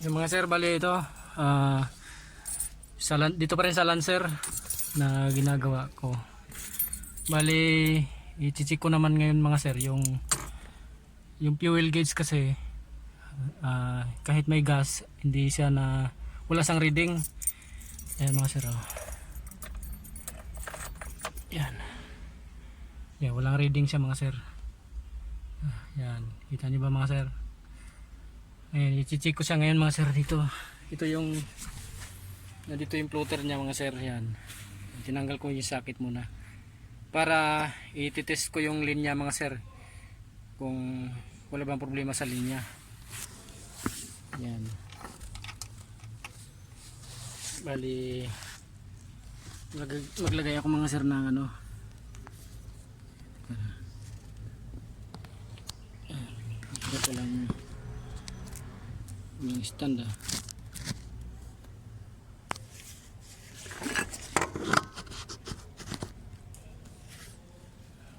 Yung mga sir, bali ito, ah, sa, dito pa rin sa Lancer na ginagawa ko. Bali, i-check ko naman ngayon mga sir, yung yung fuel gauge kasi ah, kahit may gas, hindi siya na wala sang reading. Ayan mga sir. Oh. Yan. Yan, walang reading siya mga sir. Ah, yan. Kita niyo ba mga sir? Ayan, i-check ko siya ngayon mga sir dito. Ito yung nandito yung floater niya mga sir. Yan. Tinanggal ko yung socket muna. Para i-test ko yung linya mga sir. Kung wala bang problema sa linya. Yan. Bali mag- maglagay ako mga sir ng ano. Ito lang yung stand ah.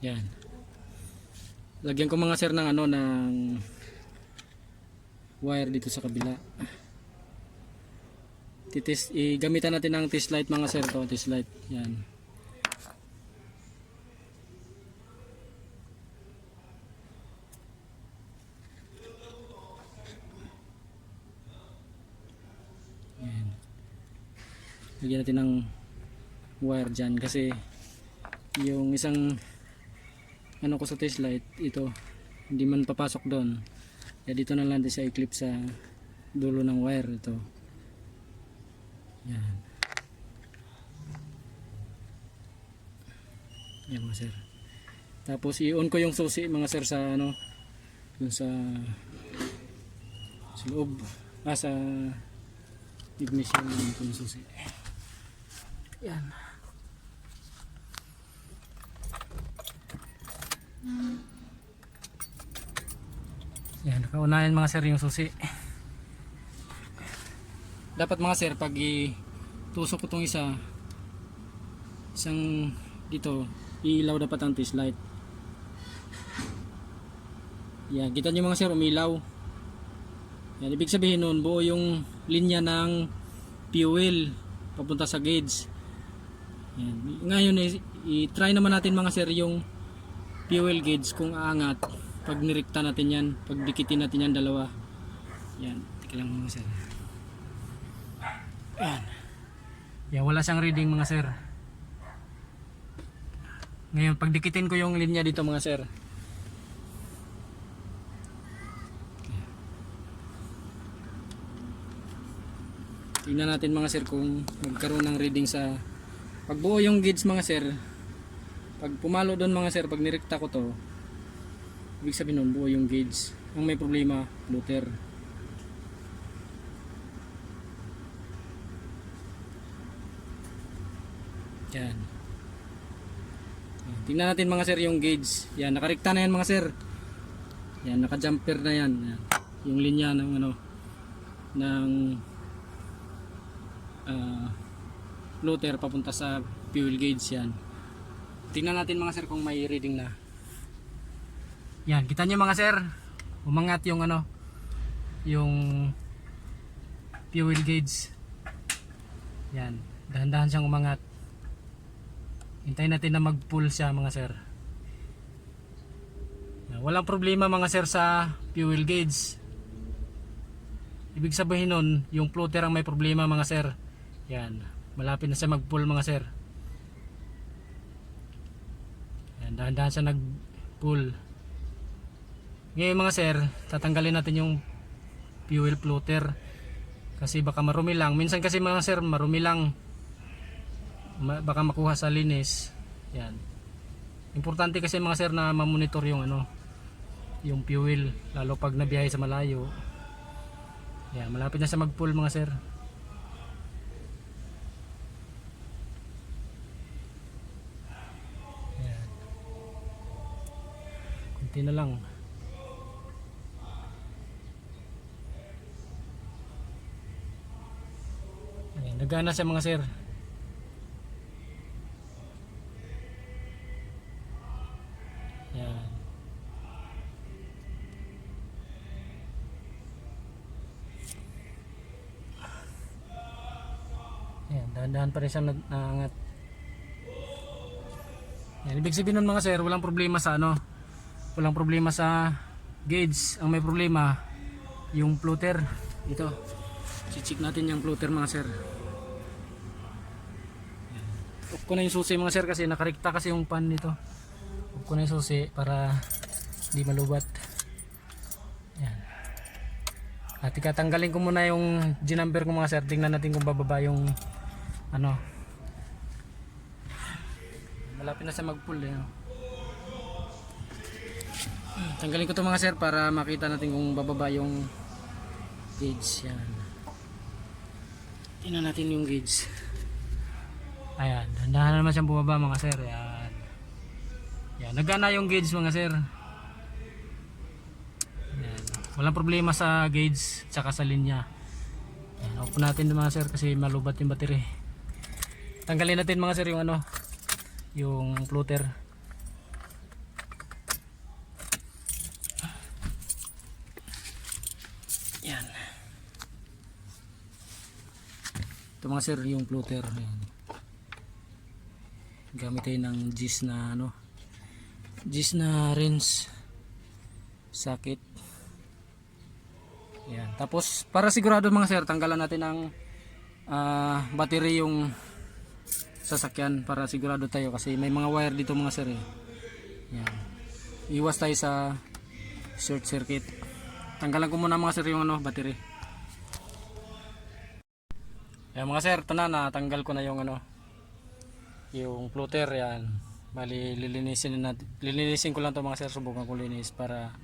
Yan. Lagyan ko mga sir ng ano ng wire dito sa kabila. Titis gamitan natin ng test light mga sir to, test light. Yan. Lagyan natin ng wire dyan kasi yung isang ano ko sa test light ito hindi man papasok doon. Kaya dito na lang din sa i-clip sa dulo ng wire ito. Yan. Yan mga sir. Tapos i-on ko yung susi mga sir sa ano dun sa sa loob. Ah sa ignition yung susi yan Yan, kaunayan mga sir yung susi. Dapat mga sir, pag itusok ko itong isa, isang dito, ilaw dapat ang test light. Yan, kita nyo mga sir, umilaw. Yan, ibig sabihin nun, buo yung linya ng fuel papunta sa gauge. Yan. Ngayon, i-try naman natin mga sir yung fuel gauge kung aangat. Pag nirikta natin yan pag dikitin natin yan dalawa. Yan teka lang mga sir. Yan yan wala siyang reading mga sir. Ngayon pag dikitin ko yung linya dito mga sir. Tingnan natin mga sir kung magkaroon ng reading sa pag buo yung gauge mga sir pag pumalo doon mga sir pag nirikta ko to ibig sabihin nun buo yung gauge ang may problema floater yan. Tingnan natin mga sir yung gauge yan nakarikta na yan mga sir. Yan naka jumper na yan, yan. yung linya ng ano ng ah, floater papunta sa fuel gauge yan tingnan natin mga sir kung may reading na yan, kita nyo mga sir. Umangat yung ano, yung fuel gauge. Yan, dahan-dahan siyang umangat. Hintayin natin na mag-pull siya mga sir. Walang problema mga sir sa fuel gauge. Ibig sabihin nun, yung floater ang may problema mga sir. Yan, malapit na siya mag-pull mga sir. Yan, dahan-dahan siya nag-pull. Ngayon mga sir, tatanggalin natin yung fuel floater kasi baka marumi lang. Minsan kasi mga sir, marumi lang. Ma- baka makuha sa linis. Yan. Importante kasi mga sir na mamonitor yung ano, yung fuel lalo pag nabiyahe sa malayo. Yan, malapit na sa mag-full mga sir. konti na lang. Ayan, nagana sa mga sir. Ayan. Ayan, dahan-dahan pa rin siyang nag naangat Ayan, ibig sabihin nun mga sir walang problema sa ano walang problema sa gauge. Ang may problema, yung floater. Ito, chichik natin yung floater mga sir. Off na yung susi mga sir kasi nakarikta kasi yung pan nito. Off na yung susi para di malubat. Yan. At ikatanggalin ko muna yung G-number ko mga sir. Tingnan natin kung bababa yung ano. Malapit na sa mag-pull eh. Tanggalin ko to mga sir para makita natin kung bababa yung gauge. Yan. Tingnan natin yung gauge. Ayan. Dahan naman siyang bumaba mga sir. Yan. Yan. Nagana yung gauge mga sir. Yan. Walang problema sa gauge tsaka sa linya. Yan. Open natin mga sir kasi malubat yung battery. Tanggalin natin mga sir yung ano yung floater. Yan. Ito mga sir yung floater. Yan. Gamit tayo ng gis na ano gis na rinse sakit yan tapos para sigurado mga sir tanggalan natin ng ah, battery yung sasakyan para sigurado tayo kasi may mga wire dito mga sir eh. yan iwas tayo sa short circuit tanggalan ko muna mga sir yung ano battery yan mga sir ito na natanggal ko na yung ano yung floater yan bali lilinisin na lilinisin ko lang to mga sir subukan ko linis para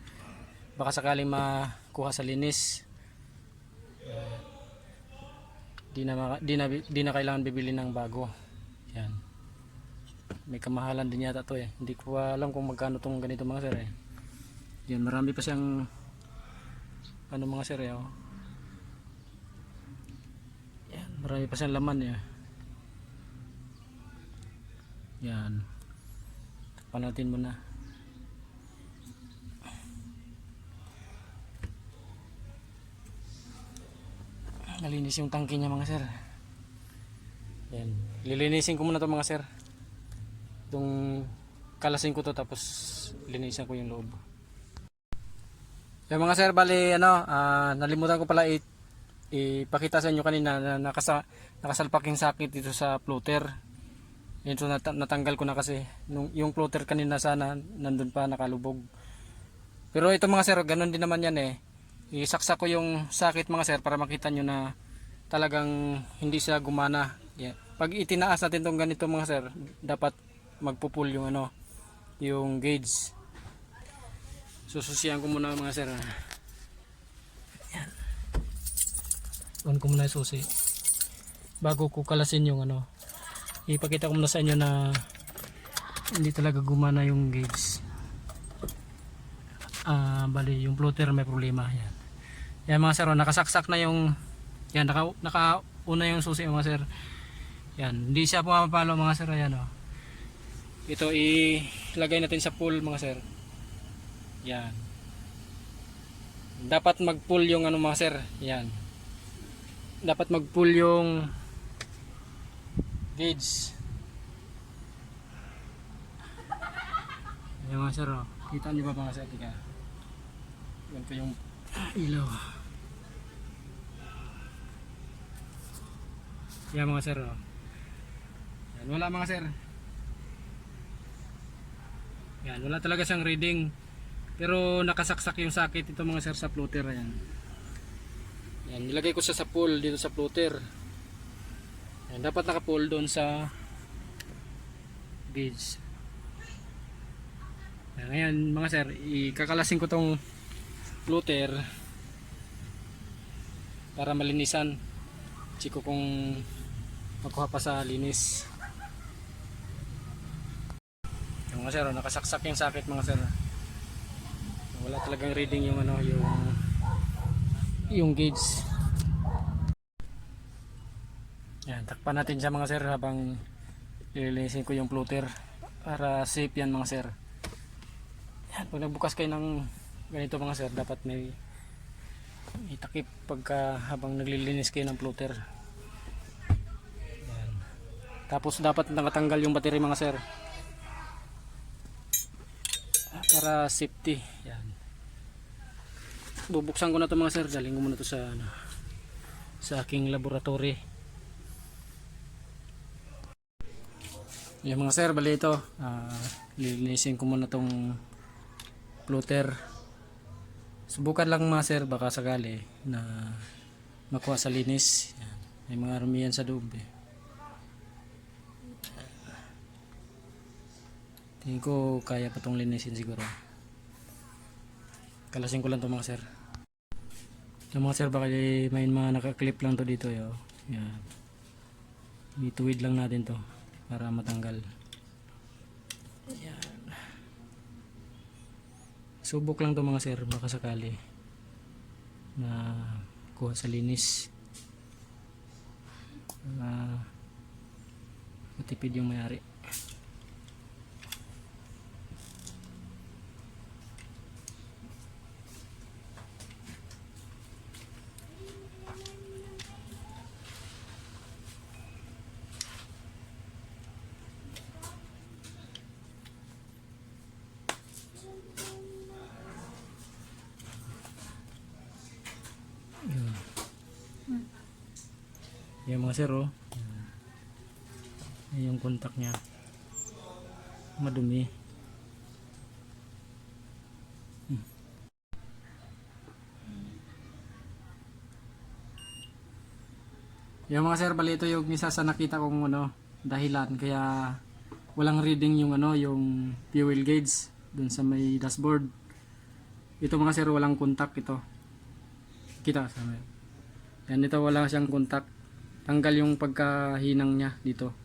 baka sakaling makuha sa linis. Di na, di na di na kailangan bibili ng bago. Yan may kamahalan din yata to eh. Hindi ko alam kung magkano tong ganito mga sir eh. Yan marami pa siyang ano mga sir eh oh. Marami pa siyang laman eh yan Takpan natin muna. Nalinis yung tangke niya mga sir. Yan. Lilinisin ko muna to mga sir. Itong kalasin ko to tapos linisin ko yung loob. Yan mga sir, bali ano, ah, nalimutan ko pala i- ipakita sa inyo kanina na nakasa, nakasalpak sakit dito sa floater. So nat- natanggal ko na kasi nung yung floater kanina sana nandun pa nakalubog. Pero ito mga sir, ganun din naman yan eh. Isaksak ko yung sakit mga sir para makita nyo na talagang hindi siya gumana. Yeah. Pag itinaas natin tong ganito mga sir, dapat magpupul yung ano, yung gauge. Sususiyan ko muna mga sir. ah. Yan. On ko muna yung susi. Bago ko kalasin yung ano, ipakita ko muna sa inyo na hindi talaga gumana yung gauge ah bali yung floater may problema yan. Yan mga sir oh, nakasaksak na yung yan naka, nakauna yung susi mga sir. Yan hindi siya pumapalo mga sir yan oh. ito ilagay natin sa pool mga sir. Yan. Dapat mag pull yung ano mga sir yan dapat mag pull yung gauge Ayan mga sir oh. Kita niyo ba mga sir? Tika. Yan po yung ilaw. Yan mga sir oh. Yan, wala mga sir. Yan, wala talaga siyang reading. Pero nakasaksak yung sakit ito mga sir sa floater yan. Yan, nilagay ko siya sa pool dito sa floater. Yan, dapat naka-pull doon sa gauge. Yan, ngayon mga sir, ikakalasin ko tong floater para malinisan. Chiko kung makuha pa sa linis. Yung mga sir, nakasaksak yung sakit mga sir. Wala talagang reading yung ano, yung yung gauge. Yan, takpan natin siya mga sir habang ililinisin ko yung floater para safe yan mga sir. Yan, pag nagbukas kayo ng ganito mga sir, dapat may itakip pagka habang naglilinis kayo ng floater. Yan. Tapos dapat nakatanggal yung battery mga sir. Para safety. Yan. Bubuksan ko na to mga sir. Daling ko muna to sa ano, sa aking laboratory. Yan mga sir, bali ito. ah, lilinisin ko muna tong floater. Subukan lang mga sir, baka sakali na makuha sa linis. Yan. May mga rumiyan sa loob eh. Tingin ko kaya pa tong linisin siguro. Kalasin ko lang to mga sir. Ito mga sir, baka may mga nakaklip lang to dito. Yo. Yan. Ituwid lang natin to para matanggal. Yan. Subok lang to mga sir, baka sakali na kuha sa linis. Para matipid yung mayari. Yan mga sir oh. Yung contact niya. Madumi. Hmm. Yung mga sir, bali ito yung isa sa nakita kong ano, dahilan kaya walang reading yung ano, yung fuel gauge dun sa may dashboard. Ito mga sir, walang contact ito. Kita sa. Yan ito wala siyang contact. Tanggal yung pagkahinang niya dito.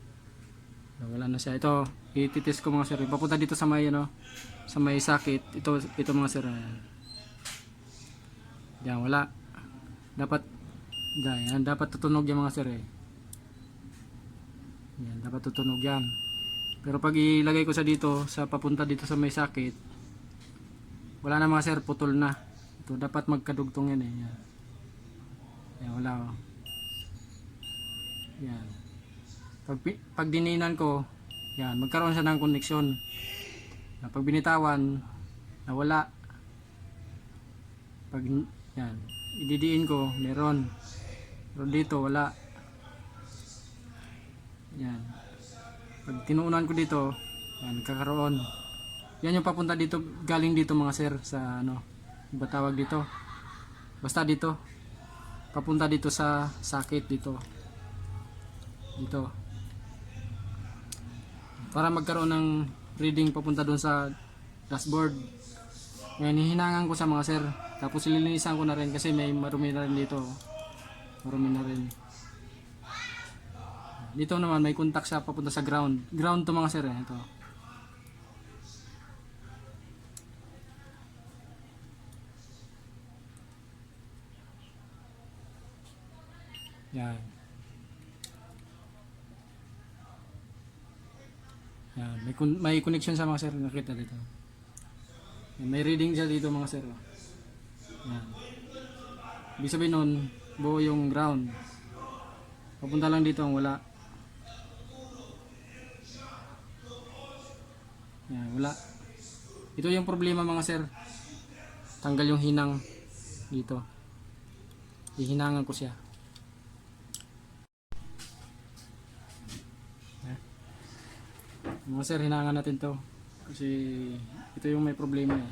Wala na siya. Ito, ititest ko mga sir. Papunta dito sa may ano, sa may sakit. Ito ito mga sir. Yan, wala. Dapat yan, dapat tutunog yung mga sir eh. Yan, dapat tutunog yan. Pero pag ilagay ko sa dito, sa papunta dito sa may sakit, wala na mga sir, putol na. Ito, dapat magkadugtong yan eh. Yan, yan wala oh. Yan. Pag, pag dininan ko, yan, magkaroon siya ng koneksyon. Pag binitawan, nawala. Pag, yan, ididiin ko, meron. Pero dito, wala. Yan. Pag tinuunan ko dito, yan, kakaroon. Yan yung papunta dito, galing dito mga sir, sa ano, iba tawag dito. Basta dito. Papunta dito sa sakit dito. Dito. Para magkaroon ng reading papunta doon sa dashboard. Ngayon, hihinangan ko sa mga sir. Tapos ililinisan ko na rin kasi may marumi na rin dito. Marumi na rin. Dito naman may contact siya papunta sa ground. Ground to mga sir eh. Ito. Yan. Yan. May, kun- may connection sa mga sir. Nakita dito. May reading siya dito mga sir. oh. Yan. Ibig sabihin nun, buo yung ground. Papunta lang dito ang wala. Yan, wala. Ito yung problema mga sir. Tanggal yung hinang dito. Hihinangan ko siya. Mga sir, hinangan natin to. Kasi ito yung may problema eh.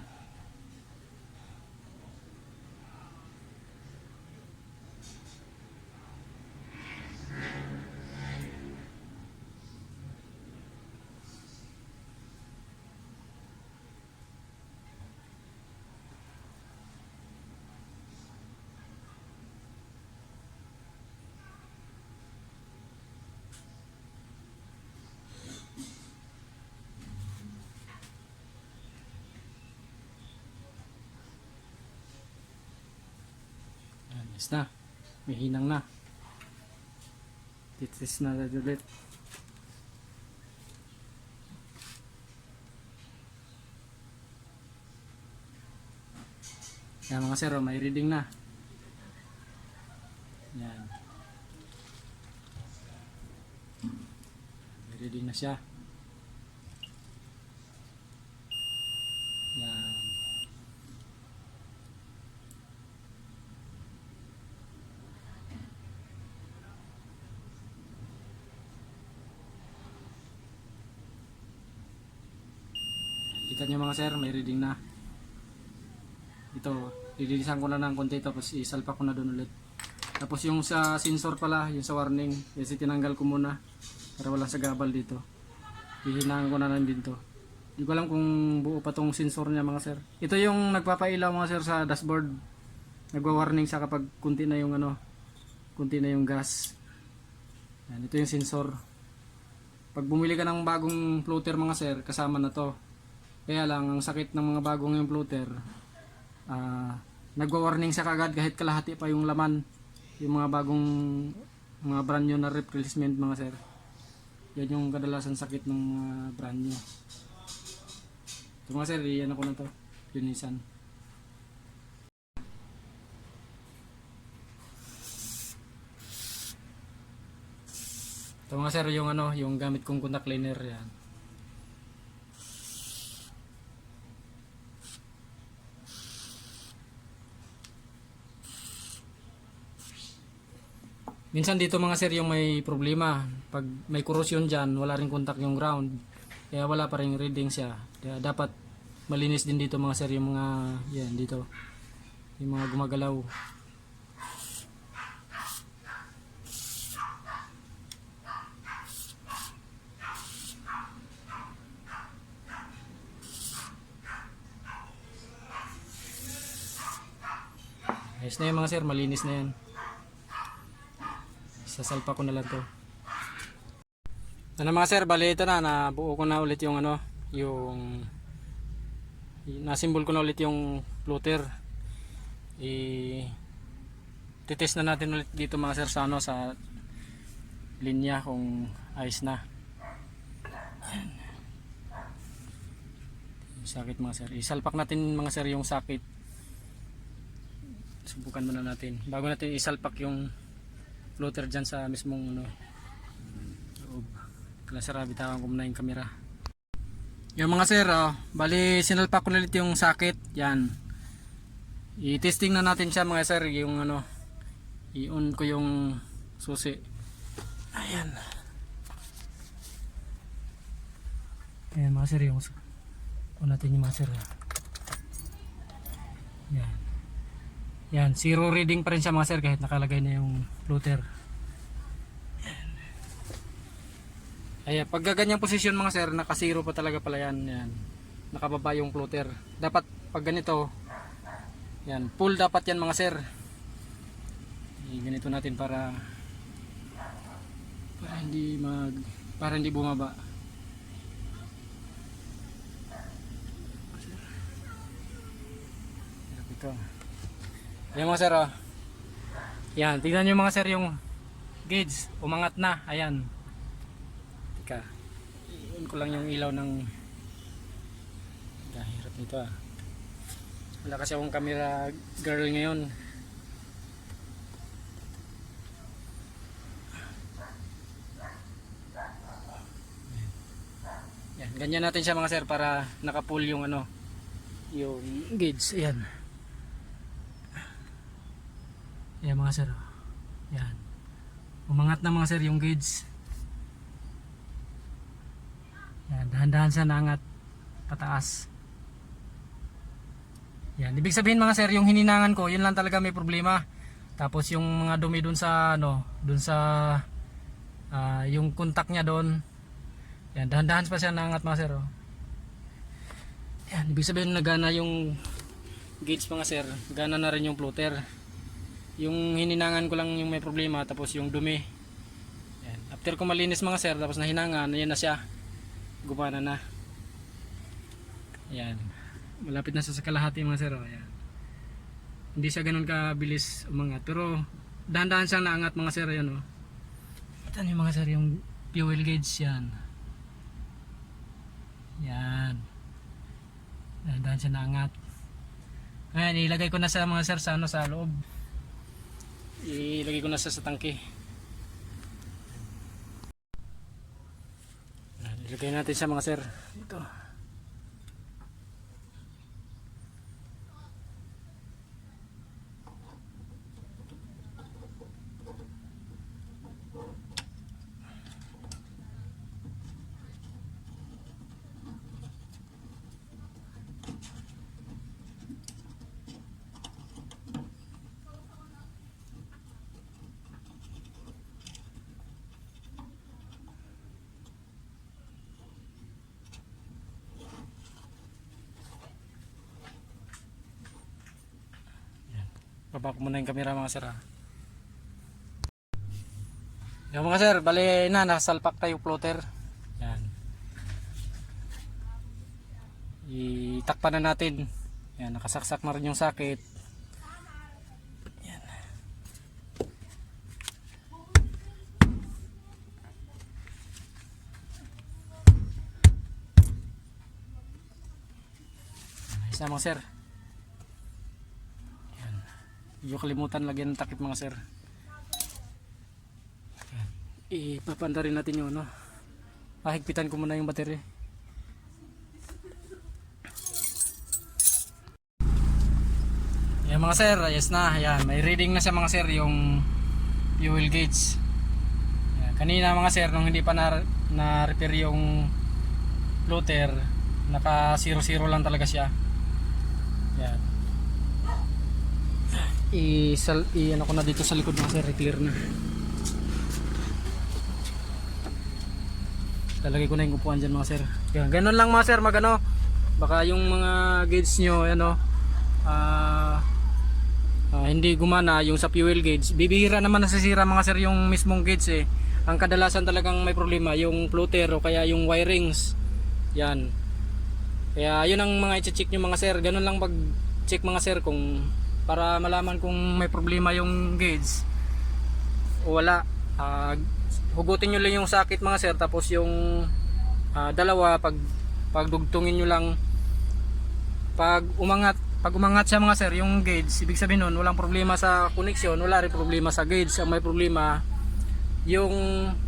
Yes na. May hinang na. Titis na ulit. Yan mga sir, oh, may reading na. Yan. ready na siya. Yan. Nyo mga sir, may reading na. Ito, lilinisan ko na ng konti tapos isalpa ko na doon ulit. Tapos yung sa sensor pala, yung sa warning, kasi tinanggal ko muna para wala sa gabal dito. Hihinaan ko na lang din to. Hindi ko alam kung buo pa tong sensor niya mga sir. Ito yung nagpapailaw mga sir sa dashboard. Nagwa-warning sa kapag kunti na yung ano, kunti na yung gas. Yan, ito yung sensor. Pag bumili ka ng bagong floater mga sir, kasama na to. Kaya lang, ang sakit ng mga bagong yung floater, ah nagwa-warning siya kagad kahit kalahati pa yung laman. Yung mga bagong, mga brand new na replacement mga sir. Yan yung kadalasan sakit ng mga brand new. Ito mga sir, yan ako na to. Linisan. Ito mga sir, yung ano, yung gamit kong contact cleaner yan. Minsan dito mga sir yung may problema. Pag may corrosion dyan, wala rin contact yung ground. Kaya wala pa rin reading siya. Kaya dapat malinis din dito mga sir yung mga, yan dito. Yung mga gumagalaw. Ayos na yan mga sir, malinis na yan. Sasalpa ko na lang to. Ano mga sir, bali ito na, nabuo ko na ulit yung ano, yung nasimbol ko na ulit yung floater. I titest na natin ulit dito mga sir sa ano, sa linya kung ayos na. Sakit mga sir. Isalpak natin mga sir yung sakit. Subukan muna natin. Bago natin isalpak yung floater dyan sa mismong ano, loob. Kalasara, bitawan ko muna yung camera. Yung mga sir, oh, bali sinalpak ko na ulit yung sakit. Yan. I-testing na natin siya mga sir, yung ano, i-on ko yung susi. Ayan. Ayan mga sir, yung on natin yung mga sir. ah. Yan. Yan, zero reading pa rin siya mga sir kahit nakalagay na yung floater. Ayan, pag ganyang posisyon mga sir, naka-zero pa talaga pala yan. yan. Nakababa yung floater. Dapat pag ganito, yan, full dapat yan mga sir. I- ganito natin para para hindi mag para hindi bumaba. Ito. Ayan mga sir oh. Yan, tingnan nyo mga sir yung gauge, umangat na, ayan. Teka, iyon ko lang yung ilaw ng Ah, hirap nito ah. Wala kasi akong camera girl ngayon. Yan, ganyan natin siya mga sir para naka-pull yung ano, yung gauge. Ayan. Ayan mga sir. oh. Yan. Umangat na mga sir yung gauge. Yan, dahan-dahan siya naangat pataas. Yan, ibig sabihin mga sir, yung hininangan ko, yun lang talaga may problema. Tapos yung mga dumi dun sa ano, dun sa ah, yung contact niya doon. Yan, dahan-dahan pa siya naangat mga sir. Oh. Yan, ibig sabihin nagana yung gauge mga sir, gana na rin yung floater. Yung hininangan ko lang yung may problema, tapos yung dumi. Yan. After ko malinis mga sir, tapos nahinangan, yan na siya. Gumana na. Yan. Malapit na sa kalahati mga sir. oh. Yan. Hindi siya ganun kabilis umangat. Pero dahan-dahan siyang naangat mga sir. Yan, oh. Ito yung mga sir yung fuel gauge yan. Yan. Dahan-dahan siya naangat. Ngayon, ilagay ko na sa mga sir sa, ano, sa loob. Ilagay ko na sa, sa tangke. Lagay natin siya mga sir. Ito. Baba ko muna yung camera mga sir ah. Yan mga sir, bali na, nasalpak tayo floater. Yan. Itakpan na natin. Yan, nakasaksak na rin yung sakit. Yan. Isa mga sir. Hindi kalimutan lagyan ng takip mga sir. Ayan. Ipapanda rin natin yung ano. Pahigpitan ko muna yung battery. Yan mga sir, ayos na. Ayan, may reading na siya mga sir yung fuel gauge. Ayan, kanina mga sir, nung hindi pa na, na repair yung floater, naka 0-0 lang talaga siya. Yan i sal i ano ko na dito sa likod mga sir clear na. Lalagay ko na yung upuan dyan mga sir. Yan ganun lang mga sir magano. Baka yung mga gauge nyo ano ah ah, hindi gumana yung sa fuel gauge bibihira naman nasisira mga sir yung mismong gauge eh. Ang kadalasan talagang may problema yung floater o kaya yung wirings. Yan. Kaya yun ang mga i-check nyo mga sir. Ganun lang pag check mga sir kung para malaman kung may problema yung gauge. O wala. Ah, hugutin nyo lang yung sakit mga sir tapos yung ah, dalawa pag pagdugtungin nyo lang. Pag umangat pag umangat siya mga sir yung gauge ibig sabihin nun walang problema sa connection wala rin problema sa gauge. Ang may problema yung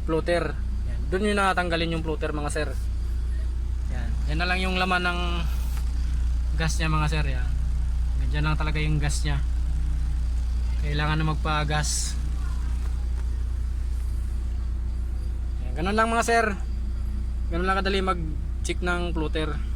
floater yan. doon nyo natanggalin yung floater mga sir. Yan, yan na lang yung laman ng gas niya mga sir yan Diyan lang talaga yung gas niya. Kailangan na magpa-gas. Ganun lang mga sir. Ganun lang kadali mag-check ng floater.